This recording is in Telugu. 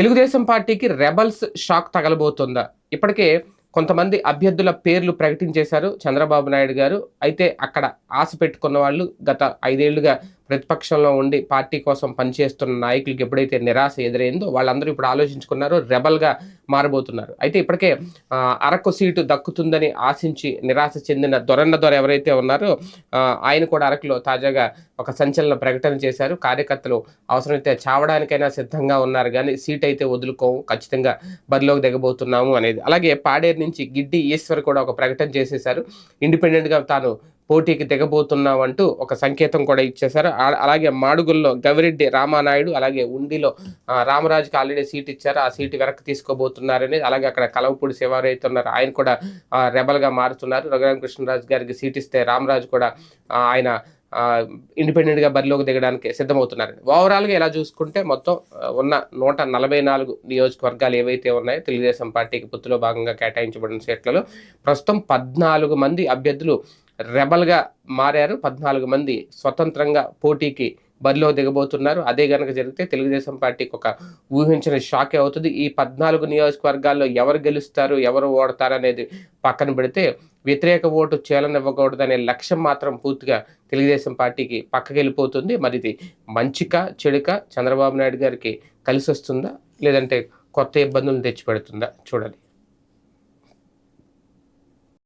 తెలుగుదేశం పార్టీకి రెబల్స్ షాక్ తగలబోతుందా? ఇప్పటికే కొంతమంది అభ్యర్థుల పేర్లు ప్రకటించేశారు చంద్రబాబు నాయుడు గారు. అయితే అక్కడ ఆశ పెట్టుకున్న వాళ్ళు గత ఐదేళ్ళుగా ప్రతిపక్షంలో ఉండి పార్టీ కోసం పనిచేస్తున్న నాయకులకి ఎప్పుడైతే నిరాశ ఎదురైందో వాళ్ళందరూ ఇప్పుడు ఆలోచించుకున్నారు రెబల్గా మారబోతున్నారు. అయితే ఇప్పటికే అరకు సీటు దక్కుతుందని ఆశించి నిరాశ చెందిన దొరన్న దొర ఎవరైతే ఉన్నారో ఆయన కూడా అరకులో తాజాగా ఒక సంచలన ప్రకటన చేశారు. కార్యకర్తలు అవసరమైతే చావడానికైనా సిద్ధంగా ఉన్నారు కానీ సీట్ అయితే వదులుకోము ఖచ్చితంగా బరిలోకి దిగబోతున్నాము అనేది. అలాగే పాడేరు నుంచి గిడ్డి ఈశ్వర్ కూడా ఒక ప్రకటన చేసేశారు. ఇండిపెండెంట్గా తాను పోటీకి దిగబోతున్నావు అంటూ ఒక సంకేతం కూడా ఇచ్చేశారు. అలాగే మాడుగుల్లో గవిరెడ్డి రామానాయుడు అలాగే ఉండిలో రామరాజుకి ఆల్రెడీ సీట్ ఇచ్చారు ఆ సీటు వెనక్కి తీసుకోబోతున్నారని అలాగే అక్కడ కలవపూడి శివారైతే ఉన్నారు ఆయన కూడా రెబల్గా మారుతున్నారు. రఘురామకృష్ణరాజు గారికి సీట్ ఇస్తే రామరాజు కూడా ఆయన ఇండిపెండెంట్గా బరిలోకి దిగడానికి సిద్ధమవుతున్నారు. ఓవరాల్గా ఇలా చూసుకుంటే మొత్తం ఉన్న నూట నలభై నాలుగు నియోజకవర్గాలు ఏవైతే ఉన్నాయో తెలుగుదేశం పార్టీకి పొత్తులో భాగంగా కేటాయించబడిన సీట్లలో ప్రస్తుతం పద్నాలుగు మంది అభ్యర్థులు రెబల్గా మారారు. పద్నాలుగు మంది స్వతంత్రంగా పోటీకి బరిలో దిగబోతున్నారు. అదే కనుక జరిగితే తెలుగుదేశం పార్టీకి ఒక ఊహించిన షాకే అవుతుంది. ఈ పద్నాలుగు నియోజకవర్గాల్లో ఎవరు గెలుస్తారు ఎవరు ఓడతారు అనేది పక్కన పెడితే వ్యతిరేక ఓటు చేలనివ్వకూడదనే లక్ష్యం మాత్రం పూర్తిగా తెలుగుదేశం పార్టీకి పక్కకి వెళ్ళిపోతుంది మరి ఇది మంచిక చెడుక? చంద్రబాబు నాయుడు గారికి కలిసి వస్తుందా లేదంటే కొత్త ఇబ్బందులు తెచ్చిపెడుతుందా? చూడాలి